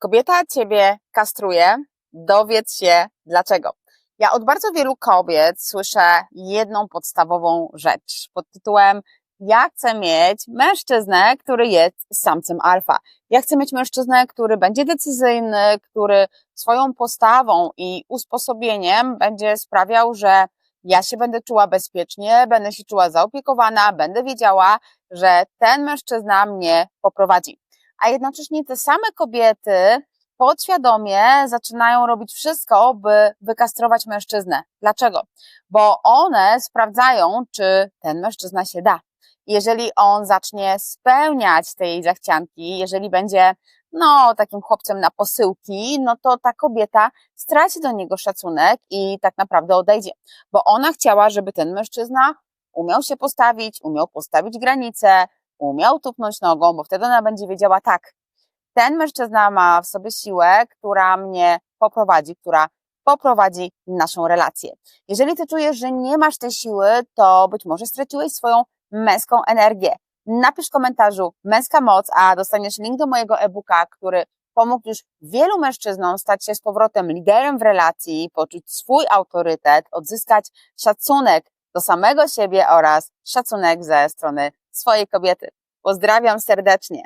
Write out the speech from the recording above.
Kobieta ciebie kastruje, dowiedz się dlaczego. Ja od bardzo wielu kobiet słyszę jedną podstawową rzecz pod tytułem ja chcę mieć mężczyznę, który jest samcem alfa. Ja chcę mieć mężczyznę, który będzie decyzyjny, który swoją postawą i usposobieniem będzie sprawiał, że ja się będę czuła bezpiecznie, będę się czuła zaopiekowana, będę wiedziała, że ten mężczyzna mnie poprowadzi. A jednocześnie te same kobiety podświadomie zaczynają robić wszystko, by wykastrować mężczyznę. Dlaczego? Bo one sprawdzają, czy ten mężczyzna się da. Jeżeli on zacznie spełniać te jej zachcianki, jeżeli będzie no, takim chłopcem na posyłki, no to ta kobieta straci do niego szacunek i tak naprawdę odejdzie. Bo ona chciała, żeby ten mężczyzna umiał się postawić, umiał postawić granice, umiał tupnąć nogą, bo wtedy ona będzie wiedziała tak, ten mężczyzna ma w sobie siłę, która mnie poprowadzi, która poprowadzi naszą relację. Jeżeli ty czujesz, że nie masz tej siły, to być może straciłeś swoją męską energię. Napisz w komentarzu męska moc, a dostaniesz link do mojego e-booka, który pomógł już wielu mężczyznom stać się z powrotem liderem w relacji, poczuć swój autorytet, odzyskać szacunek do samego siebie oraz szacunek ze strony swojej kobiety. Pozdrawiam serdecznie.